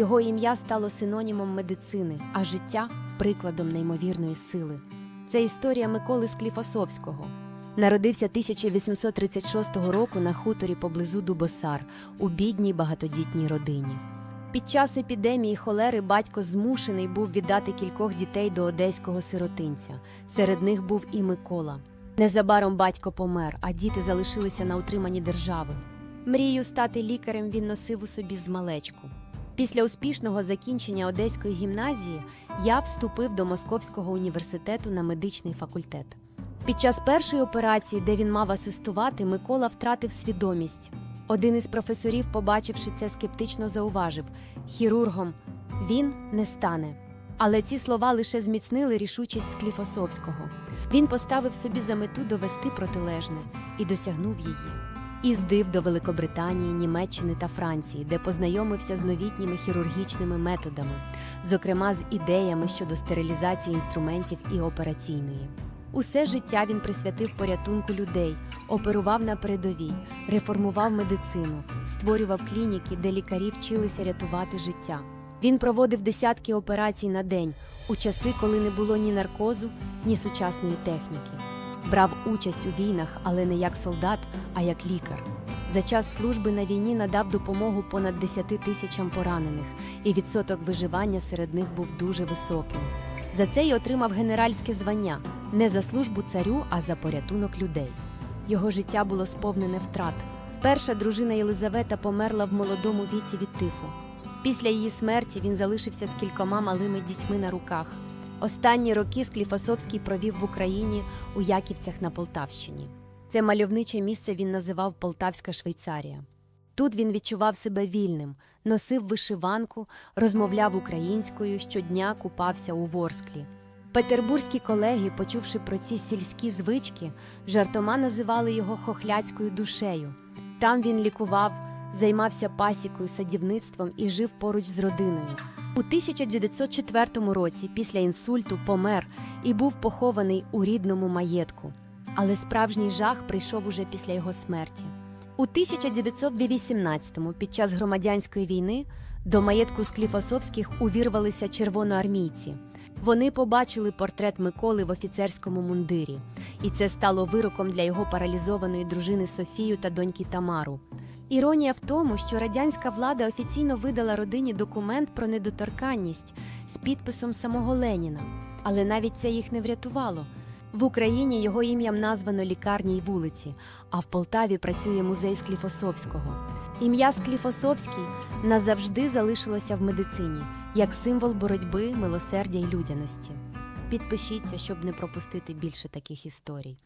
Його ім'я стало синонімом медицини, а життя прикладом неймовірної сили. Це історія Миколи Скліфосовського. Народився 1836 року на хуторі поблизу Дубосар у бідній багатодітній родині. Під час епідемії холери батько змушений був віддати кількох дітей до одеського сиротинця. Серед них був і Микола. Незабаром батько помер, а діти залишилися на утриманні держави. Мрію стати лікарем він носив у собі з малечку. Після успішного закінчення Одеської гімназії я вступив до Московського університету на медичний факультет. Під час першої операції, де він мав асистувати, Микола втратив свідомість. Один із професорів, побачивши це, скептично зауважив: хірургом він не стане. Але ці слова лише зміцнили рішучість Скліфосовського. Він поставив собі за мету довести протилежне і досягнув її. Іздив до Великобританії, Німеччини та Франції, де познайомився з новітніми хірургічними методами, зокрема з ідеями щодо стерилізації інструментів і операційної. Усе життя він присвятив порятунку людей, оперував на передовій, реформував медицину, створював клініки, де лікарі вчилися рятувати життя. Він проводив десятки операцій на день у часи, коли не було ні наркозу, ні сучасної техніки. Брав участь у війнах, але не як солдат, а як лікар. За час служби на війні надав допомогу понад 10 тисячам поранених, і відсоток виживання серед них був дуже високим. За це й отримав генеральське звання не за службу царю, а за порятунок людей. Його життя було сповнене втрат. Перша дружина Єлизавета померла в молодому віці від тифу. Після її смерті він залишився з кількома малими дітьми на руках. Останні роки Скліфосовський провів в Україні у Яківцях на Полтавщині. Це мальовниче місце він називав Полтавська Швейцарія. Тут він відчував себе вільним, носив вишиванку, розмовляв українською, щодня купався у Ворсклі. Петербурзькі колеги, почувши про ці сільські звички, жартома називали його хохляцькою душею. Там він лікував, займався пасікою, садівництвом і жив поруч з родиною. У 1904 році після інсульту помер і був похований у рідному маєтку. Але справжній жах прийшов уже після його смерті. У 1918-му, під час громадянської війни, до маєтку Скліфосовських увірвалися червоноармійці. Вони побачили портрет Миколи в офіцерському мундирі, і це стало вироком для його паралізованої дружини Софію та доньки Тамару. Іронія в тому, що радянська влада офіційно видала родині документ про недоторканність з підписом самого Леніна, але навіть це їх не врятувало. В Україні його ім'ям названо лікарні й вулиці, а в Полтаві працює музей Скліфосовського. Ім'я Скліфосовський назавжди залишилося в медицині як символ боротьби, милосердя й людяності. Підпишіться, щоб не пропустити більше таких історій.